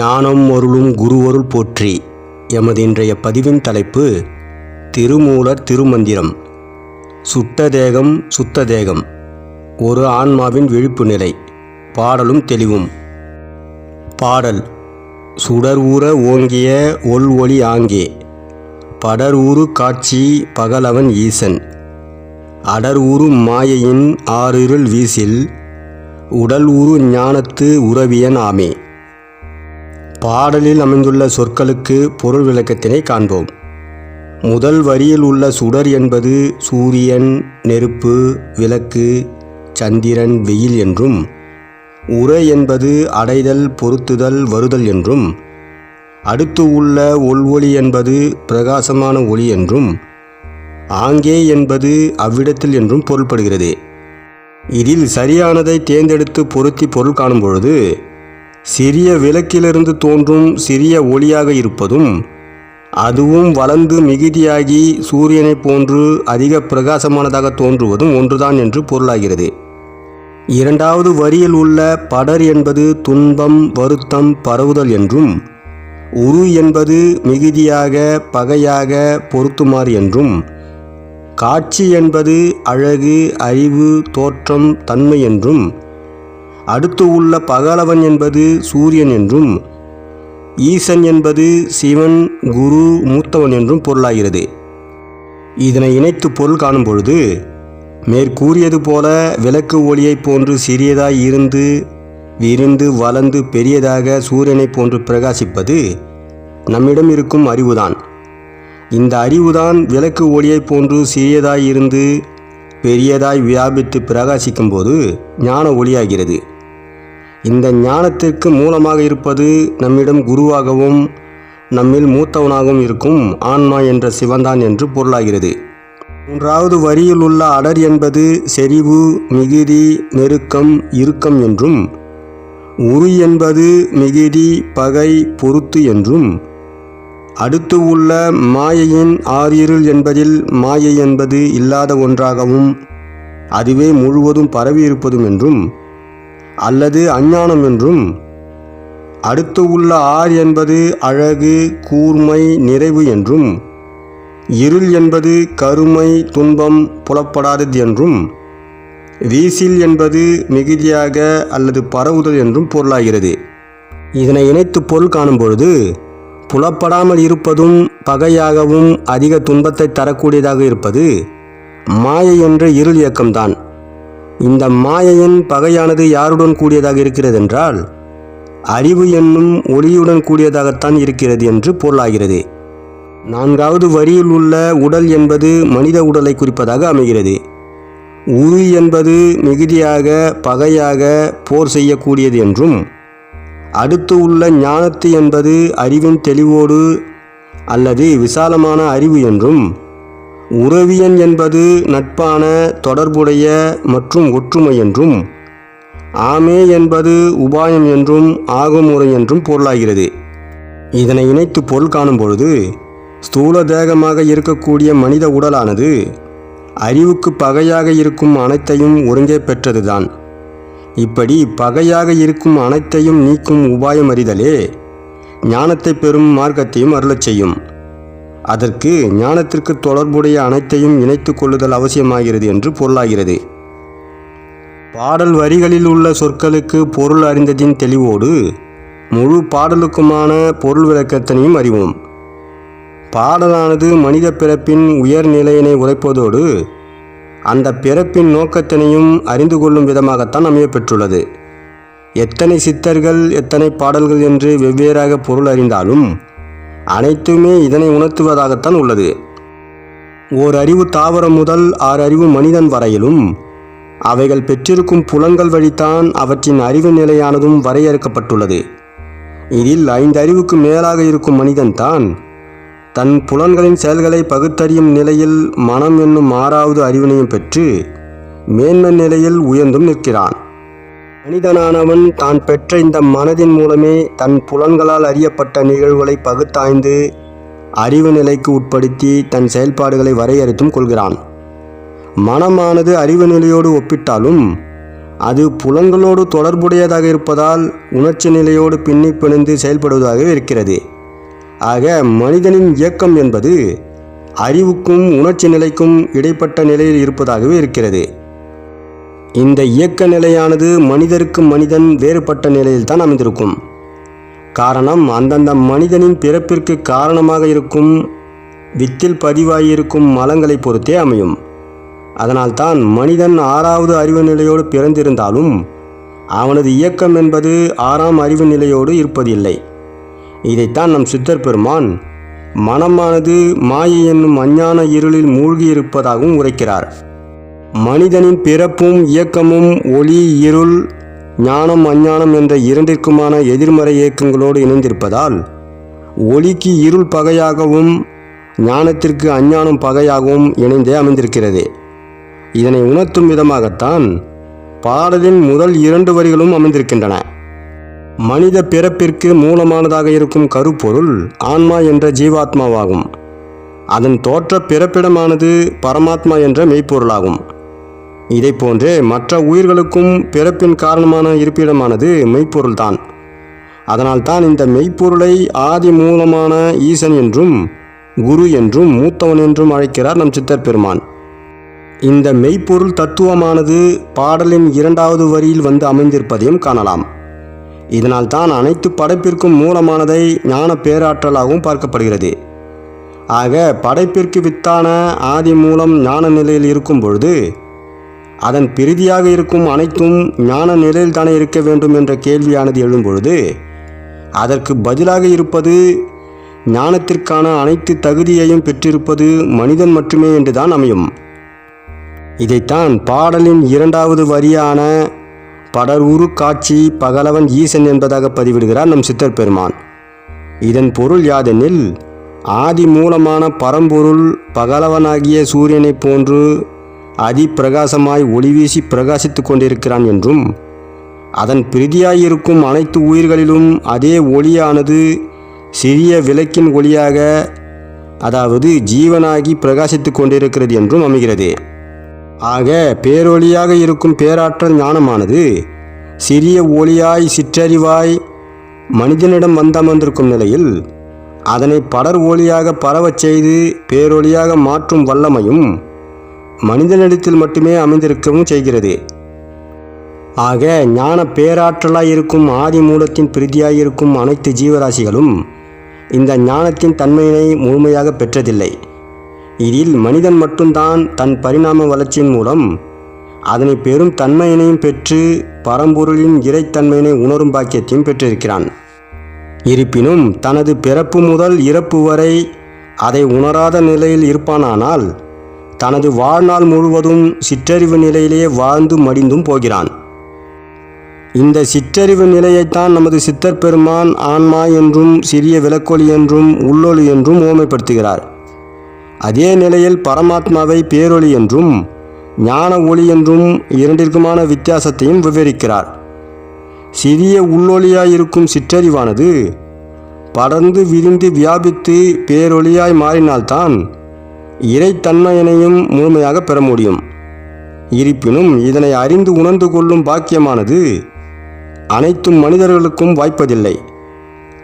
ஞானம் அருளும் குருவருள் போற்றி. எமது இன்றைய பதிவின் தலைப்பு திருமூலர் திருமந்திரம். சுட்ட தேகம் சுத்த தேகம். ஒரு ஆன்மாவின் விழிப்பு நிலை. பாடலும் தெளிவும். பாடல் சுடர் ஊற ஓங்கிய ஒல் ஒளி ஆங்கே. படர் ஊறு காட்சி பகலவன் ஈசன். அடர் ஊறு மாயையின் ஆறிருள் வீசில். உடல் ஊறு ஞானத்து உறவியன் ஆமே. பாடலில் அமைந்துள்ள சொற்களுக்கு பொருள் விளக்கத்தினை காண்போம். முதல் வரியில் உள்ள சுடர் என்பது சூரியன் நெருப்பு விளக்கு சந்திரன் வெயில் என்றும் உரை என்பது அடைதல் பொருத்துதல் வருதல் என்றும் அடுத்து உள்ள ஒல்வொளி என்பது பிரகாசமான ஒளி என்றும் ஆங்கே என்பது அவ்விடத்தில் என்றும் பொருள்படுகிறது. இதில் சரியானதை தேர்ந்தெடுத்து பொருத்தி பொருள் காணும் பொழுது சிறிய விளக்கிலிருந்து தோன்றும் சிறிய ஒளியாக இருப்பதும் அதுவும் வளர்ந்து மிகுதியாகி சூரியனைப் போன்று அதிக பிரகாசமானதாக தோன்றுவதும் ஒன்றுதான் என்று பொருளாகிறது. இரண்டாவது வரியில் உள்ள படர் என்பது துன்பம் வருத்தம் பரவுதல் என்றும் உரு என்பது மிகுதியாக பகையாக பொருத்துமாறு என்றும் காட்சி என்பது அழகு அறிவு தோற்றம் தன்மை என்றும் அடுத்து உள்ள பகலவன் என்பது சூரியன் என்றும் ஈசன் என்பது சிவன் குரு மூத்தவன் என்றும் பொருளாகிறது. இதனை இணைத்து பொருள் காணும் பொழுது மேற்கூறியது போல விளக்கு ஒளியைப் போன்று சிறியதாய் இருந்து விரிந்து வளர்ந்து பெரியதாக சூரியனைப் போன்று பிரகாசிப்பது நம்மிடம் இருக்கும் அறிவுதான். இந்த அறிவுதான் விளக்கு ஒளியைப் போன்று சிறியதாய் இருந்து பெரியதாய் வியாபித்து பிரகாசிக்கும் போது ஞான ஒளியாகிறது. இந்த ஞானத்திற்கு மூலமாக இருப்பது நம்மிடம் குருவாகவும் நம்மில் மூத்தவனாகவும் இருக்கும் ஆன்மா என்ற சிவன்தான் என்று பொருளாகிறது. மூன்றாவது வரியில் உள்ள அடர் என்பது செறிவு மிகுதி நெருக்கம் இறுக்கம் என்றும் உரு என்பது மிகுதி பகை பொருத்து என்றும் அடுத்து உள்ள மாயையின் ஆறிருள் என்பதில் மாயை என்பது இல்லாத ஒன்றாகவும் அதுவே முழுவதும் பரவி இருப்பதும் என்றும் அல்லது அஞ்ஞானம் என்றும் அடுத்து உள்ள ஆர் என்பது அழகு கூர்மை நிறைவு என்றும் இருள் என்பது கருமை துன்பம் புலப்படாதது என்றும் வீசில் என்பது மிகுதியாக அல்லது பரவுதல் என்றும் பொருளாகிறது. இதனை இணைத்து பொருள் காணும் பொழுது புலப்படாமல் இருப்பதும் பகையாகவும் அதிக துன்பத்தை தரக்கூடியதாக இருப்பது மாயை என்ற இருள் இயக்கம்தான். இந்த மாயையின் பகையானது யாருடன் கூடியதாக இருக்கிறது என்றால் அறிவு என்னும் ஒளியுடன் கூடியதாகத்தான் இருக்கிறது என்று பொருளாகிறது. நான்காவது வரியில் உள்ள உடல் என்பது மனித உடலை குறிப்பதாக அமைகிறது. உரு என்பது மிகுதியாக பகையாக போர் செய்யக்கூடியது என்றும் அடுத்து உள்ள ஞானத்து என்பது அறிவின் தெளிவோடு அல்லது விசாலமான அறிவு என்றும் உறவியன் என்பது நட்பான தொடர்புடைய மற்றும் ஒற்றுமை என்றும் ஆமே என்பது உபாயம் என்றும் ஆகுமுறை என்றும் பொருளாகிறது. இதனை இணைத்து பொருள் காணும் பொழுது ஸ்தூல தேகமாக இருக்கக்கூடிய மனித உடலானது அறிவுக்கு பகையாக இருக்கும் அனைத்தையும் ஒருங்கே பெற்றதுதான். இப்படி பகையாக இருக்கும் அனைத்தையும் நீக்கும் உபாயம் அறிதலே ஞானத்தை பெறும் மார்க்கத்தையும் அருளச் செய்யும். அதற்கு ஞானத்திற்கு தொடர்புடைய அனைத்தையும் இணைத்து கொள்ளுதல் அவசியமாகிறது என்று பொருளாகிறது. பாடல் வரிகளில் உள்ள சொற்களுக்கு பொருள் அறிந்ததின் தெளிவோடு முழு பாடலுக்குமான பொருள் விளக்கத்தினையும் அறிவோம். பாடலானது மனித பிறப்பின் உயர் நிலையினை உரைப்பதோடு அந்த பிறப்பின் நோக்கத்தினையும் அறிந்து கொள்ளும் விதமாகத்தான் அமையப்பெற்றுள்ளது எத்தனை சித்தர்கள் எத்தனை பாடல்கள் என்று வெவ்வேறாக பொருள் அறிந்தாலும் அனைத்துமே இதனை உணர்த்துவதாகத்தான் உள்ளது. ஓர் அறிவு தாவரம் முதல் ஆறு அறிவு மனிதன் வரையிலும் அவைகள் பெற்றிருக்கும் புலன்கள் வழித்தான் அவற்றின் அறிவு நிலையானதும் வரையறுக்கப்பட்டுள்ளது. இதில் ஐந்து அறிவுக்கு மேலாக இருக்கும் மனிதன்தான் தன் புலன்களின் செயல்களை பகுத்தறியும் நிலையில் மனம் என்னும் ஆறாவது அறிவினையும் பெற்று மேன்மை நிலையில் உயர்ந்தும் நிற்கிறான். மனிதனானவன் தான் பெற்ற இந்த மனதின் மூலமே தன் புலன்களால் அறியப்பட்ட நிகழ்வுகளை பகுத்தாய்ந்து அறிவு நிலைக்கு உட்படுத்தி தன் செயல்பாடுகளை வரையறுத்தும் கொள்கிறான். மனமானது அறிவு நிலையோடு ஒப்பிட்டாலும் அது புலன்களோடு தொடர்புடையதாக இருப்பதால் உணர்ச்சி நிலையோடு பின்னி பிணைந்து செயல்படுவதாக இருக்கிறது. ஆக மனிதனின் இயக்கம் என்பது அறிவுக்கும் உணர்ச்சி நிலைக்கும் இடைப்பட்ட நிலையில் இருப்பதாகவே இருக்கிறது. இந்த இயக்க நிலையானது மனிதருக்கு மனிதன் வேறுபட்ட நிலையில் தான் அமைந்திருக்கும். காரணம் அந்தந்த மனிதனின் பிறப்பிற்கு காரணமாக இருக்கும் வித்தில் பதிவாகியிருக்கும் மலங்களை பொறுத்தே அமையும். அதனால்தான் மனிதன் ஆறாவது அறிவு நிலையோடு பிறந்திருந்தாலும் அவனது இயக்கம் என்பது ஆறாம் அறிவு நிலையோடு இருப்பதில்லை. இதைத்தான் நம் சித்தர் பெருமான் மனமானது மாயை என்னும் அஞ்ஞான இருளில் மூழ்கி இருப்பதாகவும் உரைக்கிறார். மனிதனின் பிறப்பும் இயக்கமும் ஒளி இருள் ஞானம் அஞ்ஞானம் என்ற இரண்டிற்குமான எதிர்மறை இயக்கங்களோடு இணைந்திருப்பதால் ஒளிக்கு இருள் பகையாகவும் ஞானத்திற்கு அஞ்ஞானம் பகையாகவும் இணைந்தே அமைந்திருக்கிறது. இதனை உணர்த்தும் விதமாகத்தான் பாடலின் முதல் இரண்டு வரிகளும் அமைந்திருக்கின்றன. மனித பிறப்பிற்கு மூலமானதாக இருக்கும் கருப்பொருள் ஆன்மா என்ற ஜீவாத்மாவாகும். அதன் தோற்ற பிறப்பிடமானது பரமாத்மா என்ற மெய்ப்பொருளாகும். இதை போன்றே மற்ற உயிர்களுக்கும் பிறப்பின் காரணமான இருப்பிடமானது மெய்ப்பொருள்தான். அதனால்தான் இந்த மெய்ப்பொருளை ஆதி மூலமான ஈசன் என்றும் குரு என்றும் மூத்தவன் என்றும் அழைக்கிறார் நம் சித்தர் பெருமான். இந்த மெய்ப்பொருள் தத்துவமானது பாடலின் இரண்டாவது வரியில் வந்து அமைந்திருப்பதையும் காணலாம். இதனால் தான் அனைத்து படைப்பிற்கும் மூலமானதை ஞான பேராற்றலாகவும் பார்க்கப்படுகிறது. ஆக படைப்பிற்கு வித்தான ஆதி மூலம் ஞான நிலையில் இருக்கும் பொழுது அதன் பிரிதியாக இருக்கும் அனைத்தும் ஞான நிலையில் தானே இருக்க வேண்டும் என்ற கேள்வியானது எழும்பொழுது அதற்கு பதிலாக இருப்பது ஞானத்திற்கான அனைத்து தகுதியையும் பெற்றிருப்பது மனிதன் மட்டுமே என்றுதான் அமையும். இதைத்தான் பாடலின் இரண்டாவது வரியான படர்வுரு காட்சி பகலவன் ஈசன் என்பதாக பதிவிடுகிறார் நம் சித்தர் பெருமான். இதன் பொருள் யாதெனில் ஆதி மூலமான பரம்பொருள் பகலவனாகிய சூரியனைப் போன்று அதிப்பிரகாசமாய் ஒளிவீசி பிரகாசித்து கொண்டிருக்கிறான் என்றும் அதன் பிரதியாயிருக்கும் அனைத்து உயிர்களிலும் அதே ஒளியானது சிறிய விளக்கின் ஒளியாக அதாவது ஜீவனாகி பிரகாசித்து கொண்டிருக்கிறது என்றும் அமைகிறது. ஆக பேரொளியாக இருக்கும் பேராற்றல் ஞானமானது சிறிய ஒளியாய் சிற்றறிவாய் மனிதனிடம் வந்தமர்ந்திருக்கும் நிலையில் அதனை படர் ஒளியாக பரவச் செய்து பேரொளியாக மாற்றும் வல்லமையும் மனிதனிடத்தில் மட்டுமே அமைந்திருக்கவும் செய்கிறது. ஆக ஞான பேராற்றலாய் இருக்கும் ஆதி மூலத்தின் பிரதியாக இருக்கும் அனைத்து ஜீவராசிகளும் இந்த ஞானத்தின் தன்மையினை முழுமையாக பெற்றதில்லை. இதில் மனிதன் மட்டும்தான் தன் பரிணாம வளர்ச்சியின் மூலம் அதனை பெரும் தன்மையினையும் பெற்று பரம்பொருளின் இறைத்தன்மையினை உணரும் பாக்கியத்தையும் பெற்றிருக்கிறான். இருப்பினும் தனது பிறப்பு முதல் இறப்பு வரை அதை உணராத நிலையில் இருப்பானானால் தனது வாழ்நாள் முழுவதும் சிற்றறிவு நிலையிலேயே வாழ்ந்து மடிந்தும் போகிறான். இந்த சிற்றறிவு நிலையைத்தான் நமது சித்தர் பெருமான் ஆன்மா என்றும் சிறிய விளக்கொலி என்றும் உள்ளொளி என்றும் ஓமைப்படுத்துகிறார். அதே நிலையில் பரமாத்மாவை பேரொளி என்றும் ஞான ஒளி என்றும் இரண்டிற்குமான வித்தியாசத்தையும் விவரிக்கிறார். சிறிய உள்ளொளியாயிருக்கும் சிற்றறிவானது படர்ந்து விரிந்து வியாபித்து பேரொளியாய் மாறினால்தான் இறைத்தன்மையினையும் முழுமையாக பெற முடியும். இருப்பினும் இதனை அறிந்து உணர்ந்து கொள்ளும் பாக்கியமானது அனைத்து மனிதர்களுக்கும் வாய்ப்பதில்லை.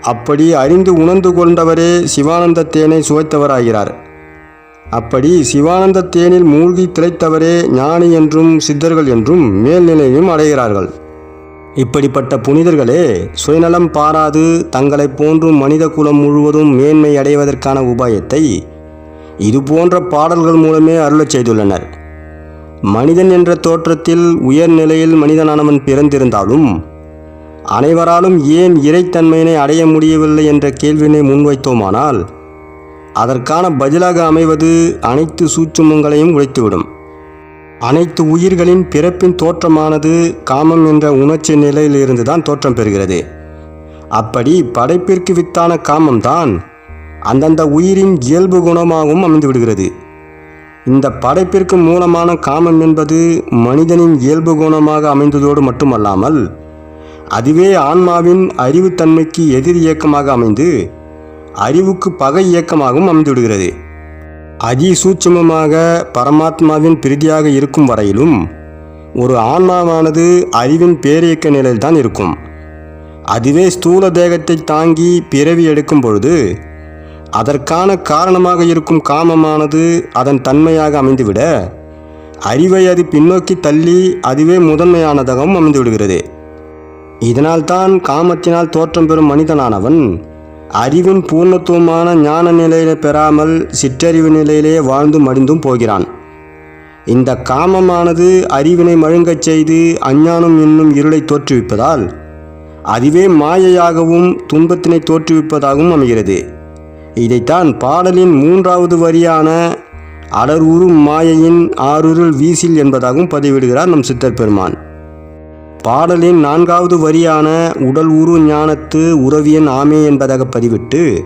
அப்படி அறிந்து உணர்ந்து கொண்டவரே சிவானந்த தேனை சுவைத்தவராகிறார். அப்படி சிவானந்த தேனில் மூழ்கி திளைத்தவரே ஞானி என்றும் சித்தர்கள் என்றும் மேல்நிலையும் அடைகிறார்கள். இப்படிப்பட்ட புனிதர்களே சுயநலம் பாராது தங்களைப் போன்றும் மனித குலம் முழுவதும் மேன்மை அடைவதற்கான உபாயத்தை இது போன்ற பாடல்கள் மூலமே அருளச் செய்துள்ளனர். மனிதன் என்ற தோற்றத்தில் உயர்நிலையில் மனிதனானவன் பிறந்திருந்தாலும் அனைவராலும் ஏன் இறைத்தன்மையினை அடைய முடியவில்லை என்ற கேள்வினை முன்வைத்தோமானால் அதற்கான பதிலாக அமைவது அனைத்து சூட்சுமங்களையும் உழைத்துவிடும் அனைத்து உயிர்களின் பிறப்பின் தோற்றமானது காமம் என்ற உணர்ச்சி நிலையிலிருந்து தான் தோற்றம் பெறுகிறது. அப்படி படைப்பிற்கு வித்தான காமம்தான் அந்தந்த உயிரின் இயல்பு குணமாகவும் அமைந்து விடுகிறது. இந்த படைப்பிற்கு மூலமான காமம் என்பது மனிதனின் இயல்பு குணமாக அமைந்ததோடு மட்டுமல்லாமல் அதுவே ஆன்மாவின் அறிவுத்தன்மைக்கு எதிர் இயக்கமாக அமைந்து அறிவுக்கு பகை இயக்கமாகவும் அமைந்துவிடுகிறது அதிசூட்சமமாக பரமாத்மாவின் பிரதியாக இருக்கும் வரையிலும் ஒரு ஆன்மாவானது அறிவின் பேரியக்க நிலையில்தான் இருக்கும். அதுவே ஸ்தூல தேகத்தை தாங்கி பிறவி எடுக்கும் பொழுது அதற்கான காரணமாக இருக்கும் காமமானது அதன் தன்மையாக அமைந்துவிட அறிவை அது பின்னோக்கி தள்ளி அதுவே முதன்மையானதாகவும் அமைந்து விடுகிறது இதனால்தான் காமத்தினால் தோற்றம் பெறும் மனிதனானவன் அறிவின் பூர்ணத்துவமான ஞான நிலையிலே பெறாமல் சிற்றறிவு நிலையிலேயே வாழ்ந்தும் மடிந்தும் போகிறான். இந்த காமமானது அறிவினை மழுங்கச் செய்து அஞ்ஞானம் என்னும் இருளை தோற்றுவிப்பதால் அதுவே மாயையாகவும் துன்பத்தினை தோற்றுவிப்பதாகவும் அமைகிறது. இதைத்தான் பாடலின் மூன்றாவது வரியான அடர்வுரு மாயையின் ஆறுருள் வீசில் என்பதாகவும் பதிவிடுகிறார் நம் சித்தர் பெருமான். பாடலின் நான்காவது வரியான உடல் உரு ஞானத்து உறவியன் ஆமே என்பதாக பதிவிட்டு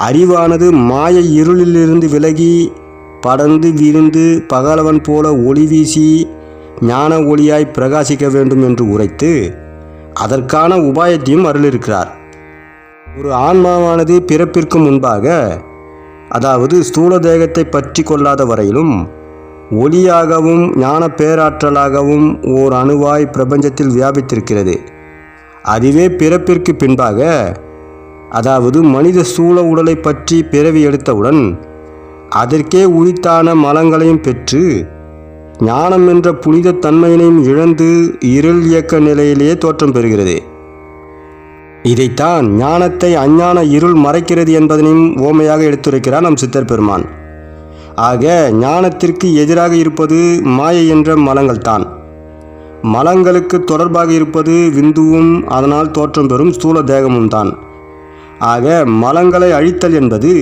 அறிவானது மாய இருளிலிருந்து விலகி படர்ந்து விரிந்து பகலவன் போல ஒளி வீசி ஞான ஒளியாய் பிரகாசிக்க வேண்டும் என்று உரைத்து அதற்கான உபாயத்தையும் அருளிருக்கிறார் ஒரு ஆன்மாவானது பிறப்பிற்கு முன்பாக அதாவது ஸ்தூல தேகத்தை பற்றி கொள்ளாத வரையிலும் ஒளியாகவும் ஞான பேராற்றலாகவும் ஓர் அணுவாய் பிரபஞ்சத்தில் வியாபித்திருக்கிறது. அதுவே பிறப்பிற்கு பின்பாக அதாவது மனித சூழ உடலை பற்றி பிறவி எடுத்தவுடன் அதற்கே உரித்தான மலங்களையும் பெற்று ஞானம் என்ற புனித தன்மையினையும் இழந்து இருள் இயக்க நிலையிலேயே தோற்றம் பெறுகிறது. இதைத்தான் ஞானத்தை அஞ்ஞான இருள் மறைக்கிறது என்பதனையும் ஓமையாக எடுத்துரைக்கிறார் நம் சித்தர் பெருமான். ஆக ஞானத்திற்கு எதிராக இருப்பது மாயை என்ற மலங்கள்தான். மலங்களுக்கு தொடர்பாக இருப்பது விந்துவும் அதனால் தோற்றம் பெறும் ஸ்தூல தேகமும் தான் ஆக மலங்களை அழித்தல் என்பது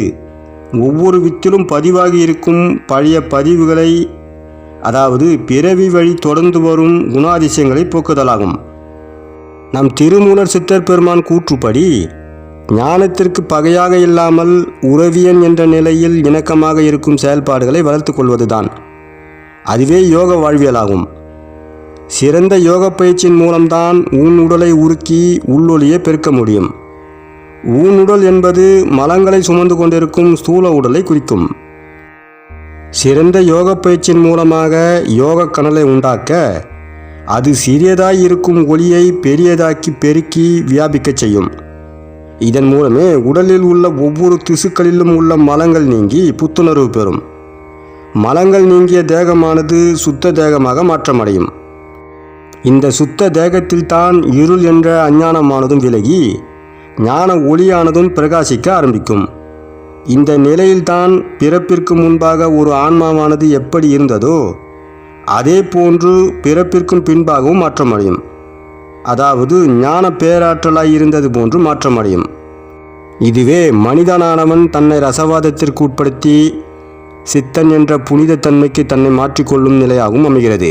ஒவ்வொரு வித்திலும் பதிவாகி இருக்கும் பழைய பதிவுகளை அதாவது பிறவி வழி தொடர்ந்து வரும் குணாதிசயங்களை போக்குதலாகும். நம் திருமூலர் சித்தர் பெருமான் கூற்றுப்படி ஞானத்திற்கு பகையாக இல்லாமல் உறவியன் என்ற நிலையில் இணக்கமாக இருக்கும் செயல்பாடுகளை வளர்த்து கொள்வதுதான். அதுவே யோக வாழ்வியலாகும். சிறந்த யோக பயிற்சியின் மூலம்தான் ஊன் உடலை உருக்கி உள்ளொலியை பெருக்க முடியும். ஊனுடல் என்பது மலங்களை சுமந்து கொண்டிருக்கும் ஸ்தூல உடலை குறிக்கும். சிறந்த யோக பயிற்சியின் மூலமாக யோக கணலை உண்டாக்க அது சிறியதாய் இருக்கும் ஒளியை பெரியதாக்கி பெருக்கி வியாபிக்கச் செய்யும். இதன் மூலமே உடலில் உள்ள ஒவ்வொரு திசுக்களிலும் உள்ள மலங்கள் நீங்கி புத்துணர்வு பெறும். மலங்கள் நீங்கிய தேகமானது சுத்த தேகமாக மாற்றமடையும். இந்த சுத்த தேகத்தில்தான் இருள் என்ற அஞ்ஞானமானதும் விலகி ஞான ஒளியானதும் பிரகாசிக்க ஆரம்பிக்கும். இந்த நிலையில்தான் பிறப்பிற்கு முன்பாக ஒரு ஆன்மாவானது எப்படி இருந்ததோ அதே போன்று பிறப்பிற்கும் பின்பாகவும் மாற்றமடையும். அதாவது ஞான பேராற்றலாய் இருந்தது போன்று மாற்றமடையும். இதுவே மனிதனானவன் தன்னை ரசவாதத்திற்கு உட்படுத்தி சித்தன் என்ற புனித தன்மைக்கு தன்னை மாற்றிக்கொள்ளும் நிலையாகவும் அமைகிறது.